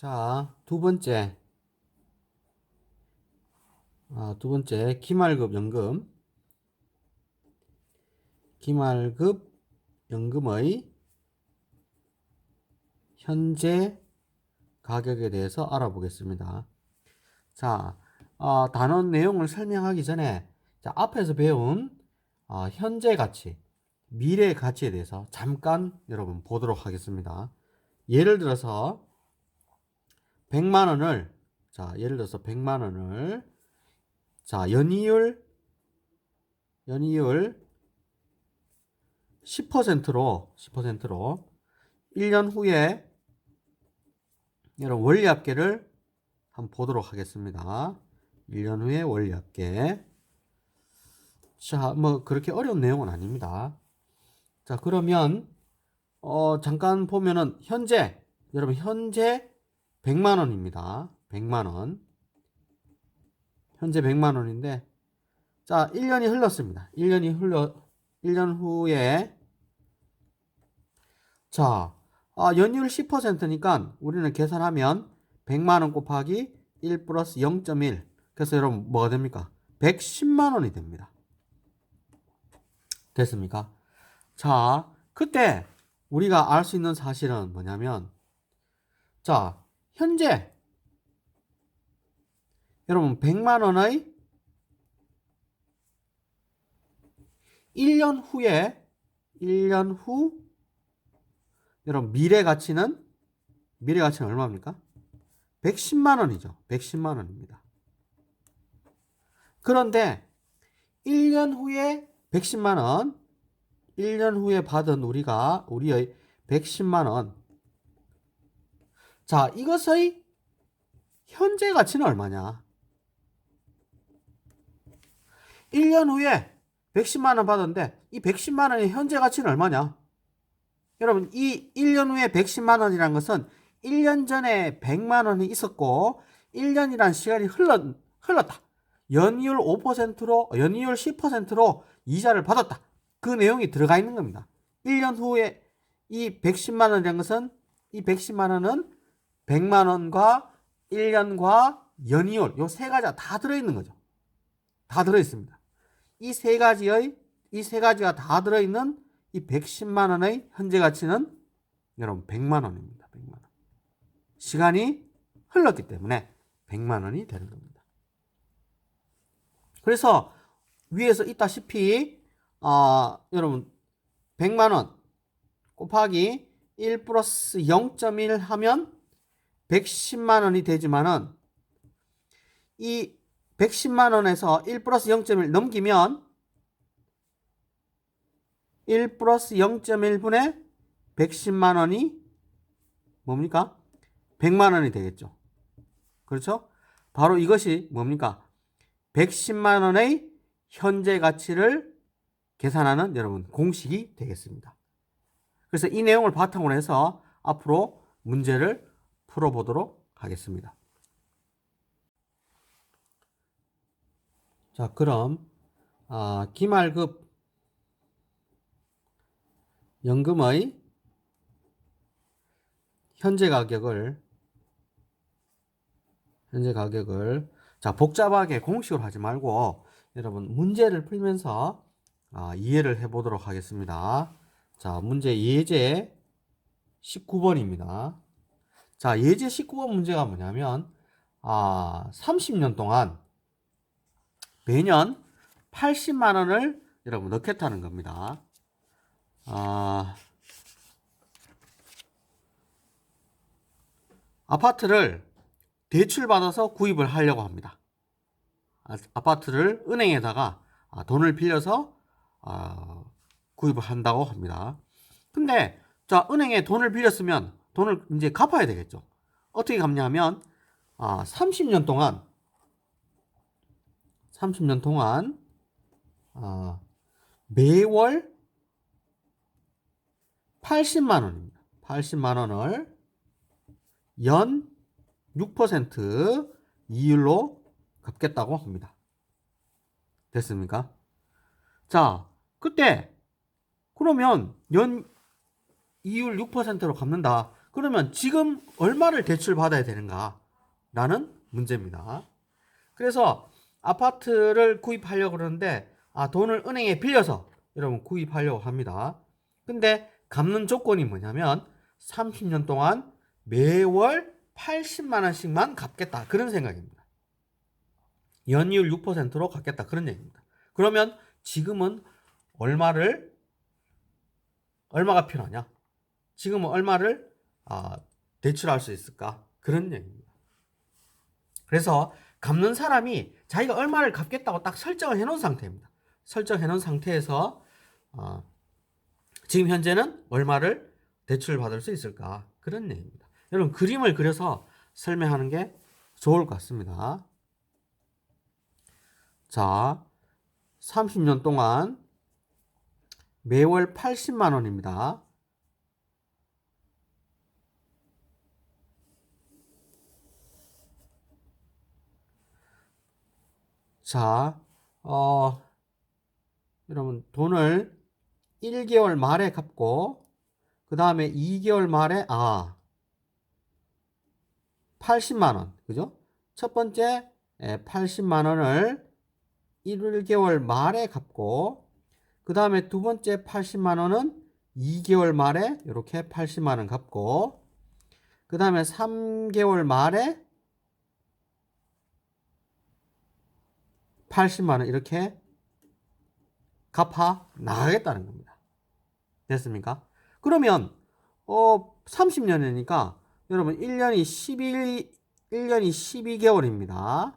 자, 두 번째. 아, 두 번째, 기말급 연금. 기말급 연금의 현재 가격에 대해서 알아보겠습니다. 자, 어, 단원 내용을 설명하기 전에 자, 앞에서 배운 어, 현재 가치, 미래 가치에 대해서 잠깐 여러분 보도록 하겠습니다. 예를 들어서 100만 원을 자, 예를 들어서 100만 원을 자, 연이율 연이율 10%로 10%로 1년 후에 여러분 원리 합계를 한번 보도록 하겠습니다. 1년 후에 원리 합계. 자, 뭐 그렇게 어려운 내용은 아닙니다. 자, 그러면 어 잠깐 보면은 현재 여러분 현재 100만 원입니다. 100만 원. 현재 100만 원인데 자, 1년이 흘렀습니다. 1년이 흘러 1년 후에 자, 아, 연율 10%니까 우리는 계산하면 100만 원 곱하기 1 플러스 0.1 그래서 여러분 뭐가 됩니까? 110만 원이 됩니다. 됐습니까? 자, 그때 우리가 알 수 있는 사실은 뭐냐면 자, 현재 여러분 100만 원의 1년 후에 1년 후 여러분 미래 가치는 미래 가치는 얼마입니까? 110만 원이죠. 110만 원입니다. 그런데 1년 후에 110만 원 1년 후에 받은 우리가 우리의 110만 원 자, 이것의 현재 가치는 얼마냐? 1년 후에 110만 원 받았는데 이 110만 원의 현재 가치는 얼마냐? 여러분 이 1년 후에 110만 원이라는 것은 1년 전에 100만 원이 있었고 1년이란 시간이 흘렀, 흘렀다. 연이율 5%로 연이율 10%로 이자를 받았다. 그 내용이 들어가 있는 겁니다. 1년 후에 이 110만 원이라는 것은 이 110만 원은 100만 원과 1년과 연이율 요 세 가지가 다 들어 있는 거죠. 다 들어 있습니다. 이 세 가지의 이 세 가지가 다 들어 있는 이 110만 원의 현재 가치는 여러분 100만 원입니다. 100만 원. 시간이 흘렀기 때문에 100만 원이 되는 겁니다. 그래서 위에서 있다시피 어, 여러분 100만 원 곱하기 1 플러스 0.1 하면 110만 원이 되지만은 이 110만 원에서 1 플러스 0.1 넘기면 1 플러스 0.1분의 110만 원이 뭡니까? 100만 원이 되겠죠. 그렇죠? 바로 이것이 뭡니까? 110만 원의 현재 가치를 계산하는 여러분 공식이 되겠습니다. 그래서 이 내용을 바탕으로 해서 앞으로 문제를 풀어보도록 하겠습니다. 자, 그럼 아, 기말급 연금의 현재 가격을 현재 가격을 자 복잡하게 공식으로 하지 말고 여러분 문제를 풀면서 아, 이해를 해 보도록 하겠습니다. 자 문제 예제 19번입니다. 자 예제 19번 문제가 뭐냐면 아 30년 동안 매년 80만 원을 여러분 넣겠다는 겁니다. 아, 아파트를 대출받아서 구입을 하려고 합니다. 아, 아파트를 은행에다가 아, 돈을 빌려서 아, 구입을 한다고 합니다. 근데 자 은행에 돈을 빌렸으면 돈을 이제 갚아야 되겠죠. 어떻게 갚냐면 아, 30년 동안 30년 동안 아, 매월 80만 원입니다. 80만 원을 연 6% 이율로 갚겠다고 합니다. 됐습니까? 자, 그때 그러면 연 이율 6%로 갚는다. 그러면 지금 얼마를 대출 받아야 되는가? 라는 문제입니다. 그래서 아파트를 구입하려고 그러는데 아, 돈을 은행에 빌려서 여러분 구입하려고 합니다. 근데 갚는 조건이 뭐냐면 30년 동안 매월 80만 원씩만 갚겠다. 그런 생각입니다. 연이율 6%로 갚겠다. 그런 얘기입니다. 그러면 지금은 얼마를 얼마가 필요하냐? 지금은 얼마를 아, 대출할 수 있을까? 그런 얘기입니다. 그래서 갚는 사람이 자기가 얼마를 갚겠다고 딱 설정을 해놓은 상태입니다. 설정해 놓은 상태에서 어, 지금 현재는 얼마를 대출 받을 수 있을까? 그런 얘기입니다. 여러분 그림을 그려서 설명하는 게 좋을 것 같습니다. 자, 30년 동안 매월 80만 원입니다. 자, 어, 여러분 돈을 1개월 말에 갚고 그 다음에 2개월 말에 아 80만 원 그죠? 첫 번째 80만 원을 1개월 말에 갚고 그 다음에 두 번째 80만 원은 2개월 말에 이렇게 80만 원 갚고 그 다음에 3개월 말에 80만 원 이렇게 갚아 나가겠다는 겁니다. 됐습니까? 그러면 어 30년이니까 여러분 1년이 12 1년이 12개월입니다.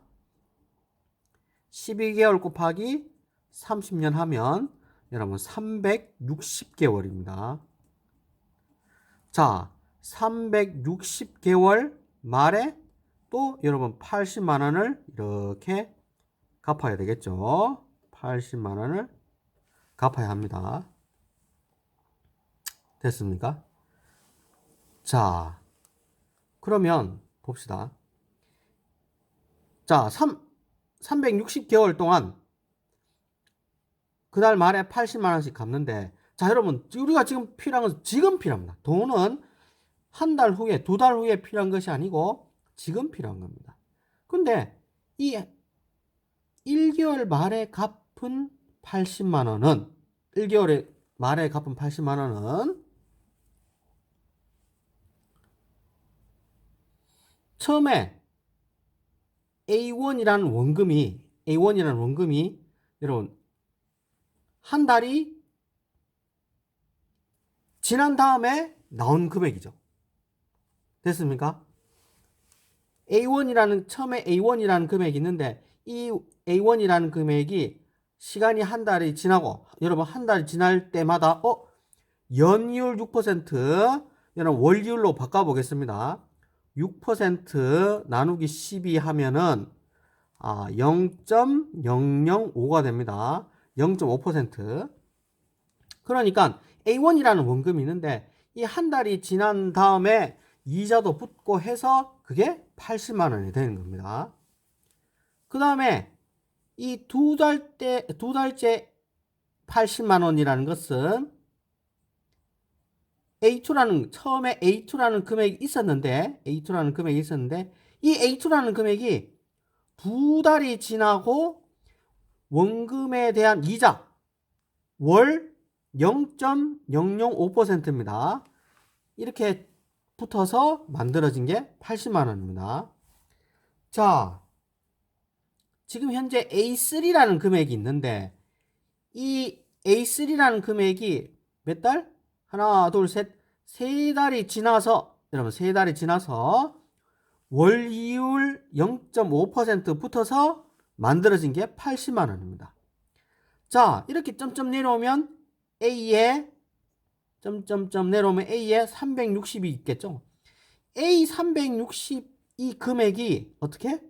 12개월 곱하기 30년 하면 여러분 360개월입니다. 자, 360개월 말에 또 여러분 80만 원을 이렇게 갚아야 되겠죠. 80만 원을 갚아야 합니다. 됐습니까? 자, 그러면 봅시다. 자, 3, 360개월 동안 그달 말에 80만 원씩 갚는데 자, 여러분, 우리가 지금 필요한 것은 지금 필요합니다. 돈은 한 달 후에, 두 달 후에 필요한 것이 아니고 지금 필요한 겁니다. 근데 이 1개월 말에 갚은 80만 원은 1개월에 말에 갚은 80만 원은 처음에 A1이라는 원금이 A1이라는 원금이 여러분 한 달이 지난 다음에 나온 금액이죠. 됐습니까? A1이라는 처음에 A1이라는 금액이 있는데 이 A1이라는 금액이 시간이 한 달이 지나고 여러분 한 달이 지날 때마다 어 연이율 6% 여러분 월이율로 바꿔 보겠습니다. 6% 나누기 12 하면은 아 0.005가 됩니다. 0.5% 그러니까 A1이라는 원금이 있는데 이 한 달이 지난 다음에 이자도 붙고 해서 그게 80만 원이 되는 겁니다. 그 다음에 이 두 달 때, 두 달째 80만 원이라는 것은 A2라는, 처음에 A2라는 금액이 있었는데, A2라는 금액이 있었는데, 이 A2라는 금액이 두 달이 지나고 원금에 대한 이자, 월 0.005%입니다. 이렇게 붙어서 만들어진 게 80만 원입니다. 자, 지금 현재 A3라는 금액이 있는데 이 A3라는 금액이 몇 달? 하나, 둘, 셋, 세 달이 지나서 여러분 세 달이 지나서 월 이율 0.5% 붙어서 만들어진 게 80만 원입니다. 자, 이렇게 점점 내려오면 A에 점점점 내려오면 A에 360이 있겠죠. A 360 이 금액이 어떻게?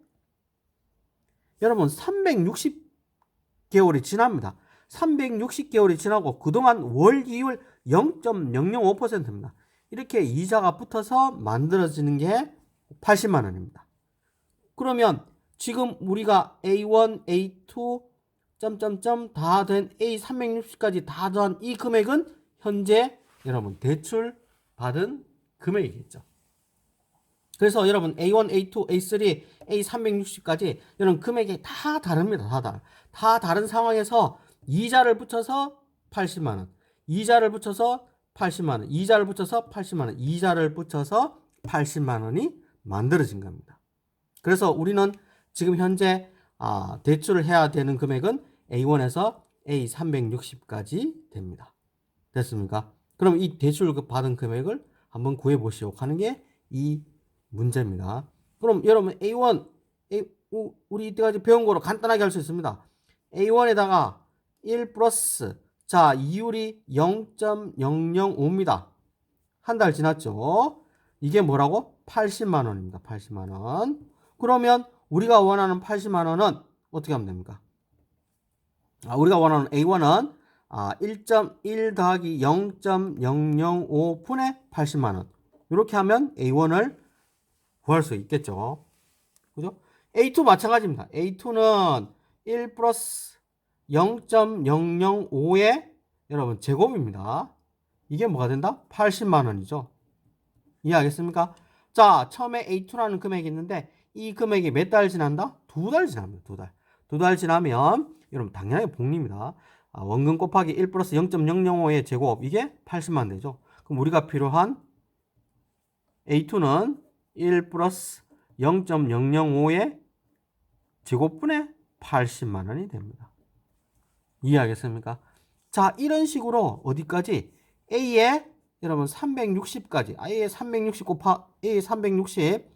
여러분 360개월이 지납니다. 360개월이 지나고 그동안 월 이율 0.005%입니다. 이렇게 이자가 붙어서 만들어지는 게 80만 원입니다. 그러면 지금 우리가 A1, A2, 점점점 다 된 A 360까지 다 더한 이 금액은 현재 여러분 대출 받은 금액이겠죠. 그래서 여러분 A1, A2, A3, A360까지 이런 금액이 다 다릅니다. 다 다르. 다 다른 상황에서 이자를 붙여서 80만 원, 이자를 붙여서 80만 원, 이자를 붙여서 80만 원, 이자를 붙여서 80만 원이 만들어진 겁니다. 그래서 우리는 지금 현재 아, 대출을 해야 되는 금액은 A1에서 A360까지 됩니다. 됐습니까? 그럼 이 대출 받은 금액을 한번 구해 보시오 하는 게 이 문제입니다. 그럼 여러분 A1 A, 우- 우리 이때까지 배운 거로 간단하게 할 수 있습니다. A1에다가 1 플러스 자 이율이 0.005입니다. 한 달 지났죠? 이게 뭐라고? 80만 원입니다. 80만 원. 그러면 우리가 원하는 80만 원은 어떻게 하면 됩니까? 아, 우리가 원하는 A1은 아, 1.1 더하기 0.005 분의 80만 원. 이렇게 하면 A1을 구할 수 있겠죠. 그죠? A2 마찬가지입니다. A2는 1 플러스 0.005의 여러분 제곱입니다. 이게 뭐가 된다? 80만 원이죠. 이해하겠습니까? 자, 처음에 A2라는 금액이 있는데 이 금액이 몇 달 지난다? 두 달 지납니다. 두 달. 두 달 지나면 여러분 당연하게 복리입니다. 아, 원금 곱하기 1 플러스 0.005의 제곱 이게 80만 되죠. 그럼 우리가 필요한 A2는 1 플러스 0.005의 제곱분의 80만 원이 됩니다. 이해하겠습니까? 자, 이런 식으로 어디까지 A의 여러분 360까지 A의 360 곱하 A의 360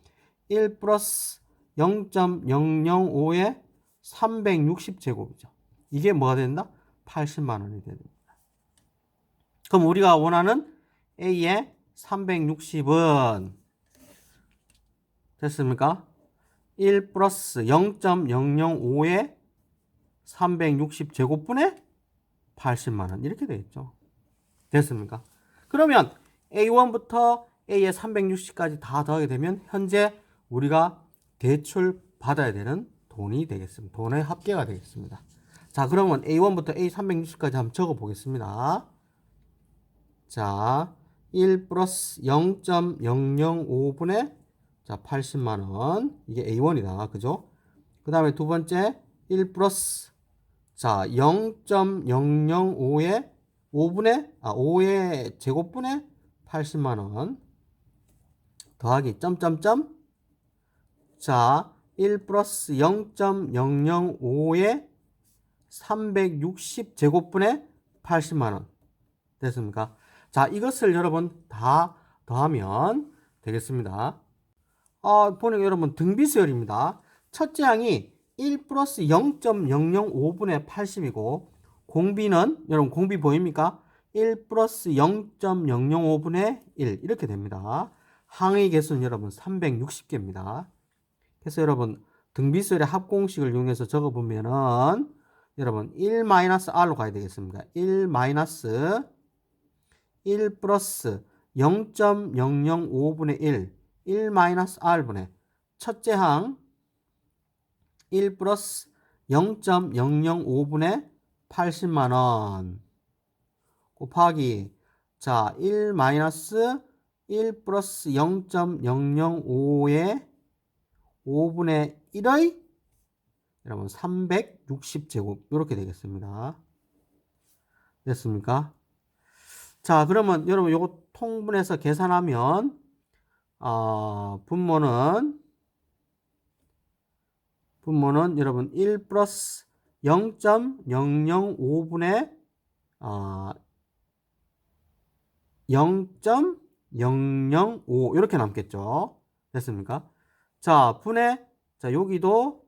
1 플러스 0.005의 360 제곱이죠. 이게 뭐가 된다? 80만 원이 됩니다. 그럼 우리가 원하는 A의 360은 됐습니까? 1 플러스 0.005의 360 제곱분의 80만 원 이렇게 되겠죠. 됐습니까? 그러면 A1부터 A의 360까지 다 더하게 되면 현재 우리가 대출 받아야 되는 돈이 되겠습니다. 돈의 합계가 되겠습니다. 자, 그러면 A1부터 A360까지 한번 적어 보겠습니다. 자, 1 플러스 0.005분의 자, 80만 원. 이게 A1이다. 그죠? 그 다음에 두 번째 1 플러스 자, 0.005의 5분의 아 5의 제곱분의 80만 원 더하기 점점점 자, 1 플러스 0.005의 360 제곱분의 80만 원 됐습니까? 자, 이것을 여러분 다 더하면 되겠습니다. 아, 보니까 여러분 등비수열입니다. 첫째 항이 1 플러스 0.005분의 80이고 공비는 여러분 공비 보입니까? 1 플러스 0.005분의 1 이렇게 됩니다. 항의 개수는 여러분 360개입니다. 그래서 여러분 등비수열의 합공식을 이용해서 적어보면은 여러분 1 마이너스 r로 가야 되겠습니다. 1 마이너스 1 플러스 0.005분의 1 1 마이너스 r분의 첫째 항 1 플러스 0.005분의 80만 원 곱하기 자, 1 마이너스 1 플러스 0.005의 5분의 1의 여러분 360제곱 이렇게 되겠습니다. 됐습니까? 자, 그러면 여러분 요거 통분해서 계산하면 어, 분모는 분모는 여러분 1 플러스 0.005분의 어, 0.005 이렇게 남겠죠. 됐습니까? 자, 분의 자, 여기도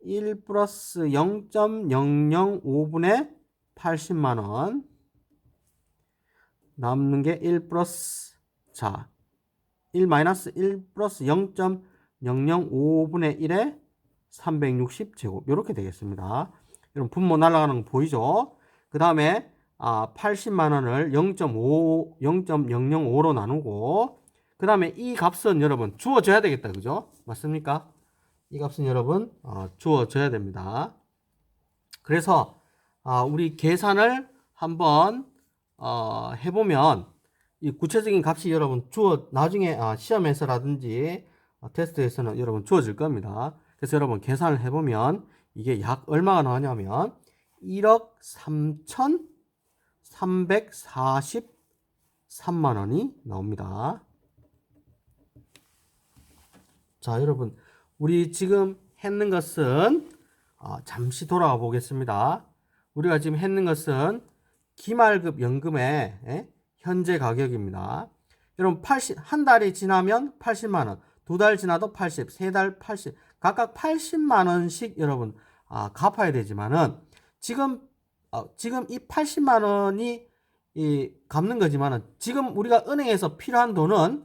1 플러스 0.005분의 80만 원 남는 게 1 플러스 자, 1 마이너스 1 플러스 0.005분의 1에 360 제곱 이렇게 되겠습니다. 여러분 분모 날아가는 거 보이죠? 그 다음에 아, 80만 원을 0.5 0.005로 나누고 그 다음에 이 값은 여러분 주어져야 되겠다 그죠? 맞습니까? 이 값은 여러분 어, 주어져야 됩니다. 그래서 아, 우리 계산을 한번 어, 해보면 이 구체적인 값이 여러분 주어 나중에 아, 시험에서라든지 어, 테스트에서는 여러분 주어질 겁니다. 그래서 여러분 계산을 해보면 이게 약 얼마가 나오냐면 1억 3,343만 원이 나옵니다. 자, 여러분, 우리 지금 했는 것은 아, 잠시 돌아가 보겠습니다. 우리가 지금 했는 것은 기말급 연금의 예? 현재 가격입니다. 여러분 80, 한 달이 지나면 80만 원, 두 달 지나도 80, 세 달 80, 각각 80만 원씩 여러분 아, 갚아야 되지만은 지금 어, 지금 이 80만 원이 이 갚는 거지만은 지금 우리가 은행에서 필요한 돈은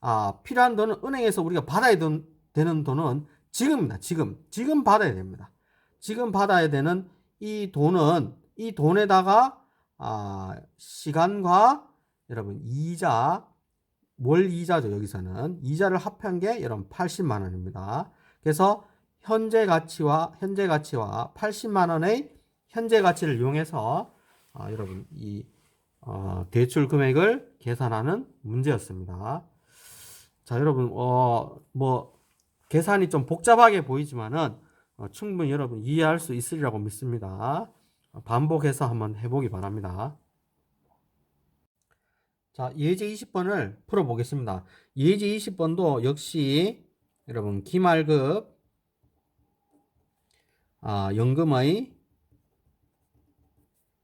아, 필요한 돈은 은행에서 우리가 받아야 돈, 되는 돈은 지금입니다. 지금 지금 받아야 됩니다. 지금 받아야 되는 이 돈은 이 돈에다가 아, 시간과 여러분 이자 월 이자죠 여기서는 이자를 합한 게 여러분 80만 원입니다. 그래서 현재 가치와 현재 가치와 80만 원의 현재 가치를 이용해서 아, 여러분 이 어, 대출 금액을 계산하는 문제였습니다. 자 여러분 어 뭐 계산이 좀 복잡하게 보이지만은 어, 충분히 여러분 이해할 수 있으리라고 믿습니다. 어, 반복해서 한번 해보기 바랍니다. 자, 예제 20번을 풀어보겠습니다. 예제 20번도 역시 여러분 기말급 아, 연금의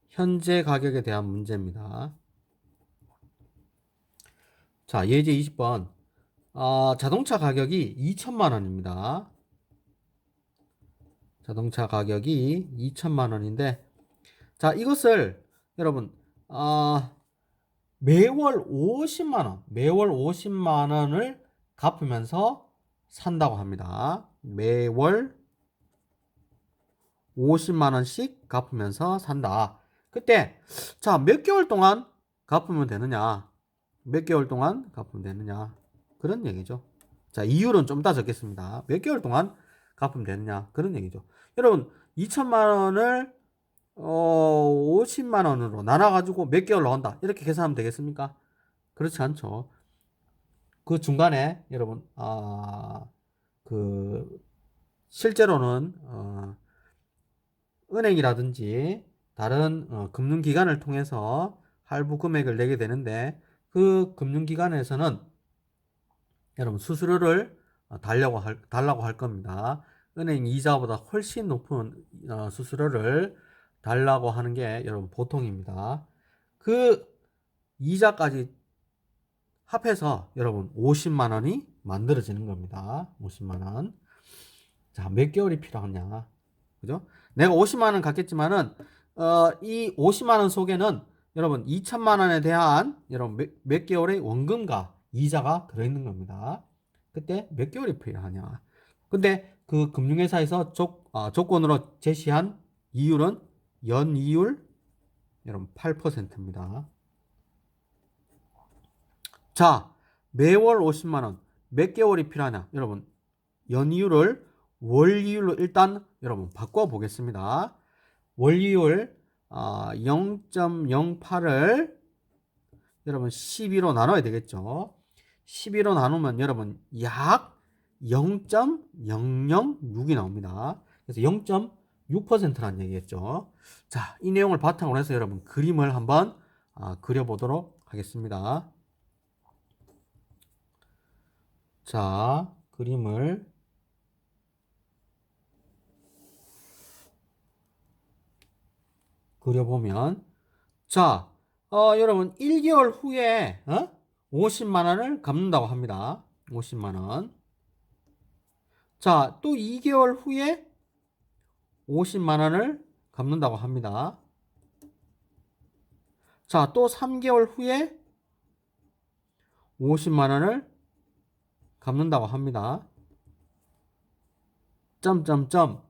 현재 가격에 대한 문제입니다. 자, 예제 20번. 아, 자동차 가격이 2천만 원입니다. 자동차 가격이 2천만 원인데, 자, 이것을 여러분, 아, 매월 50만 원, 매월 50만 원을 갚으면서 산다고 합니다. 매월 50만 원씩 갚으면서 산다. 그때 자, 몇 개월 동안 갚으면 되느냐? 몇 개월 동안 갚으면 되느냐? 그런 얘기죠. 자, 이율은 좀 이따 적겠습니다. 몇 개월 동안 갚으면 되느냐? 그런 얘기죠. 여러분, 2천만 원을 어, 50만 원으로 나눠 가지고 몇 개월 나온다. 이렇게 계산하면 되겠습니까? 그렇지 않죠. 그 중간에 여러분 아, 그 실제로는 어, 은행이라든지 다른 어, 금융기관을 통해서 할부 금액을 내게 되는데 그 금융기관에서는 여러분 수수료를 어, 달라고 할, 달라고 할 겁니다. 은행 이자보다 훨씬 높은 어, 수수료를 달라고 하는 게 여러분 보통입니다. 그 이자까지 합해서 여러분 50만 원이 만들어지는 겁니다. 50만 원. 자, 몇 개월이 필요하냐? 그죠? 내가 50만 원 갖겠지만은 어, 이 50만 원 속에는 여러분 2천만 원에 대한 여러분 몇, 몇 개월의 원금과 이자가 들어 있는 겁니다. 그때 몇 개월이 필요하냐? 근데 그 금융회사에서 조, 아, 조건으로 제시한 이율은 연이율 여러분 8%입니다. 자, 매월 50만 원. 몇 개월이 필요하냐? 여러분, 연이율을 월이율로 일단 여러분 바꿔 보겠습니다. 월이율 어, 아, 0.08을 여러분 12로 나눠야 되겠죠. 12로 나누면 여러분 약 0.006이 나옵니다. 그래서 0. 6%란 얘기겠죠. 자, 이 내용을 바탕으로 해서 여러분 그림을 한번 아, 그려보도록 하겠습니다. 자, 그림을 그려보면 자, 어, 여러분 1개월 후에 어? 50만 원을 갚는다고 합니다. 50만 원. 자, 또 2개월 후에 50만 원을 갚는다고 합니다. 자, 또 3개월 후에 50만 원을 갚는다고 합니다. 점점점.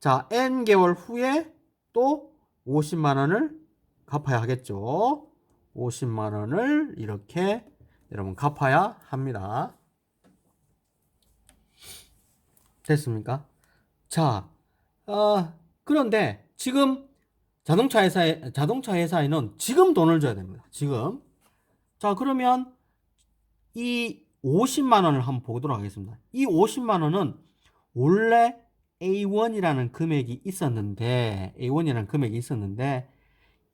자, n 개월 후에 또 50만 원을 갚아야 하겠죠. 50만 원을 이렇게 여러분 갚아야 합니다. 됐습니까? 자, 어, 그런데 지금 자동차 회사에 자동차 회사에는 지금 돈을 줘야 됩니다. 지금 자, 그러면 이 50만 원을 한번 보도록 하겠습니다. 이 50만 원은 원래 A1이라는 금액이 있었는데 A1이라는 금액이 있었는데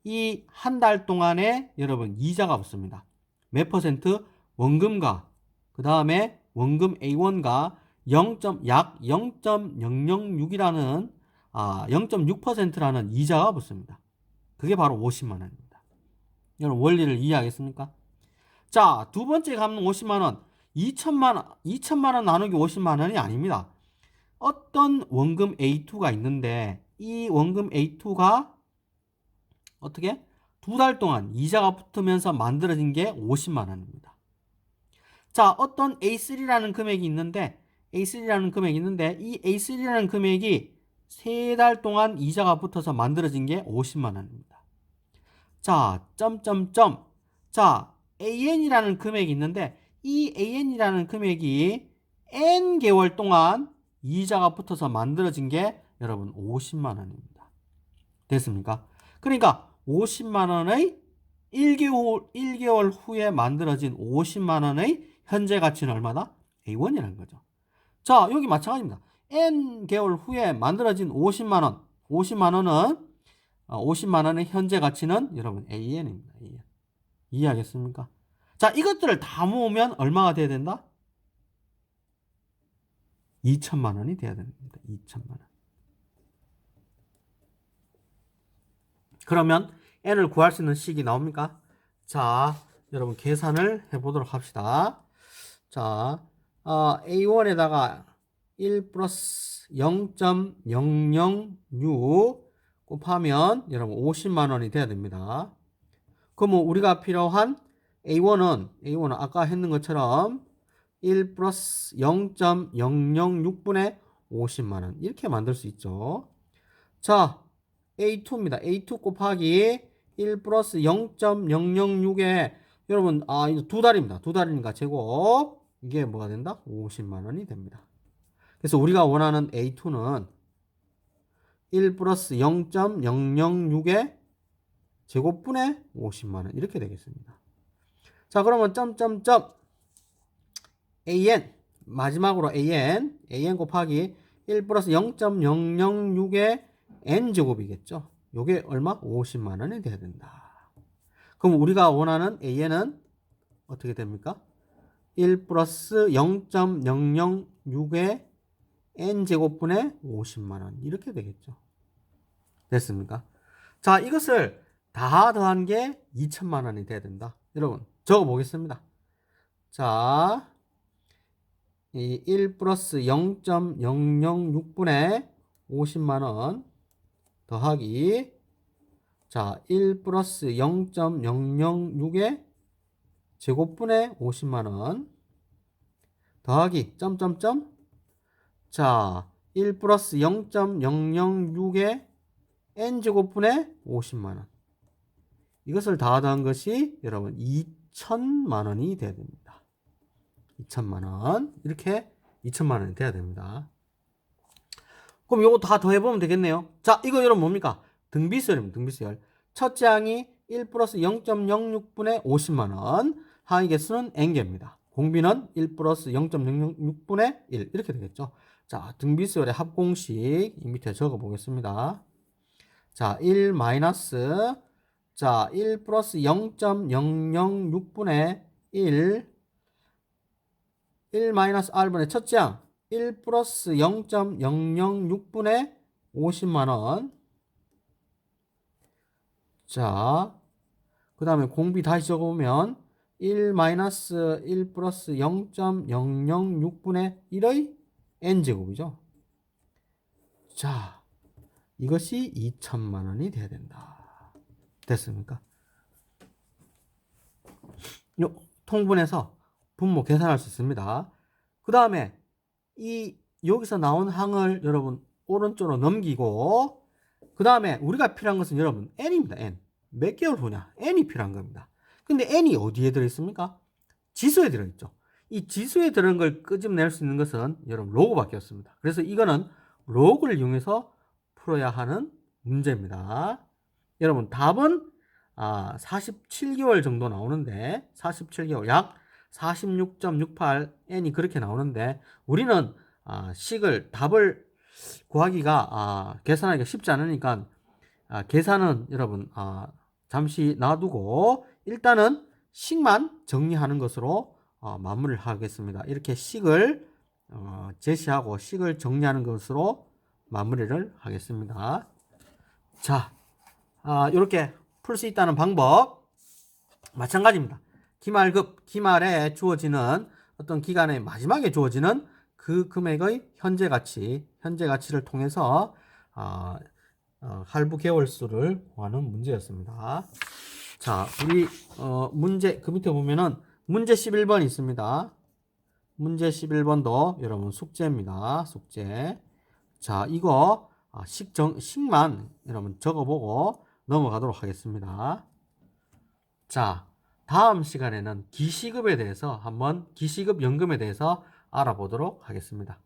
이 한 달 동안에 여러분 이자가 붙습니다. 몇 퍼센트? 원금과 그 다음에 원금 A1가 0. 약 0.006이라는 아, 0.6%라는 이자가 붙습니다. 그게 바로 50만 원입니다. 여러분 원리를 이해하겠습니까? 자, 두 번째 갚는 50만 원. 2천만 원, 2천만 원 나누기 50만 원이 아닙니다. 어떤 원금 A2가 있는데 이 원금 A2가 어떻게 두 달 동안 이자가 붙으면서 만들어진 게 50만 원입니다. 자, 어떤 A3라는 금액이 있는데 A3라는 금액이 있는데 이 A3라는 금액이 세 달 동안 이자가 붙어서 만들어진 게 50만 원입니다. 자, 점점점. 자, AN이라는 금액이 있는데 이 AN이라는 금액이 N 개월 동안 이자가 붙어서 만들어진 게 여러분 50만 원입니다. 됐습니까? 그러니까 50만 원의 1개월, 1개월 후에 만들어진 50만 원의 현재 가치는 얼마다? A1이라는 거죠. 자, 여기 마찬가지입니다. N 개월 후에 만들어진 50만 원. 50만 원은 50만 원의 현재 가치는 여러분 AN입니다. AN. 이해하겠습니까? 자, 이것들을 다 모으면 얼마가 돼야 된다? 2천만 원이 돼야 됩니다. 2천만 원. 그러면 n을 구할 수 있는 식이 나옵니까? 자, 여러분 계산을 해 보도록 합시다. 자, 어, A1에다가 1 플러스 0.006 곱하면 여러분 50만 원이 돼야 됩니다. 그러면 우리가 필요한 A1은 A1은 아까 했는 것처럼 1 플러스 0.006분의 50만 원 이렇게 만들 수 있죠. 자, A2입니다. A2 곱하기 1 플러스 0.006에 여러분 아 두 달입니다. 두 달이니까 제곱 이게 뭐가 된다? 50만 원이 됩니다. 그래서 우리가 원하는 A2는 1 플러스 0.006에 제곱분의 50만 원 이렇게 되겠습니다. 자 그러면 점점점 an 마지막으로 an an 곱하기 1 플러스 0.006의 n 제곱이겠죠. 요게 얼마? 50만 원이 돼야 된다. 그럼 우리가 원하는 an은 어떻게 됩니까? 1 플러스 0.006의 n 제곱분의 50만 원 이렇게 되겠죠. 됐습니까? 자 이것을 다 더한 게 2천만 원이 돼야 된다. 여러분 적어 보겠습니다. 자, 이1 플러스 0.006분의 50만 원 더하기 자, 1 플러스 0.006의 제곱분의 50만 원 더하기 점점점 자, 1 플러스 0.006의 n제곱분의 50만 원 이것을 다 더한 것이 여러분 2천만 원이 돼야 됩니다. 2천만 원 이렇게 2천만 원이 돼야 됩니다. 그럼 이거 다 더해보면 되겠네요. 자 이거 여러분 뭡니까? 등비수열입니다. 등비수열. 첫째 항이 1 플러스 0.06분의 50만 원 항의 개수는 n개입니다. 공비는 1 플러스 0.006분의 1 이렇게 되겠죠. 자 등비수열의 합공식 이 밑에 적어 보겠습니다. 자, 1 마이너스 자, 1 플러스 0.006분의 1 1 마이너스 r분의 첫째 항 1 플러스 0.006분의 50만원 자, 그 다음에 공비 다시 적어보면 1 마이너스 1 플러스 0.006분의 1의 n제곱이죠. 자, 이것이 2천만 원이 돼야 된다. 됐습니까? 요 통분해서 분모 계산할 수 있습니다. 그 다음에 이 여기서 나온 항을 여러분 오른쪽으로 넘기고 그 다음에 우리가 필요한 것은 여러분 n입니다. n 몇 개월 후냐 n이 필요한 겁니다. 근데 n이 어디에 들어있습니까? 지수에 들어있죠. 이 지수에 들어있는 걸 끄집낼 수 있는 것은 여러분 로그밖에 없습니다. 그래서 이거는 로그를 이용해서 풀어야 하는 문제입니다. 여러분 답은 아, 47개월 정도 나오는데 47개월 약 46.68n이 그렇게 나오는데 우리는 아, 식을 답을 구하기가 아, 계산하기가 쉽지 않으니까 아, 계산은 여러분 아, 잠시 놔두고 일단은 식만 정리하는 것으로 어, 마무리를 하겠습니다. 이렇게 식을 어, 제시하고 식을 정리하는 것으로 마무리를 하겠습니다. 자, 아, 이렇게 풀 수 있다는 방법 마찬가지입니다. 기말급 기말에 주어지는 어떤 기간의 마지막에 주어지는 그 금액의 현재 가치, 현재 가치를 통해서 아, 어, 할부 개월 수를 구하는 문제였습니다. 자, 우리 어, 문제 그 밑에 보면은 문제 11번 있습니다. 문제 11번도 여러분 숙제입니다. 숙제. 자, 이거 아, 식정 식만 여러분 적어보고 넘어가도록 하겠습니다. 자, 다음 시간에는 기시급에 대해서 한번 기시급 연금에 대해서 알아보도록 하겠습니다.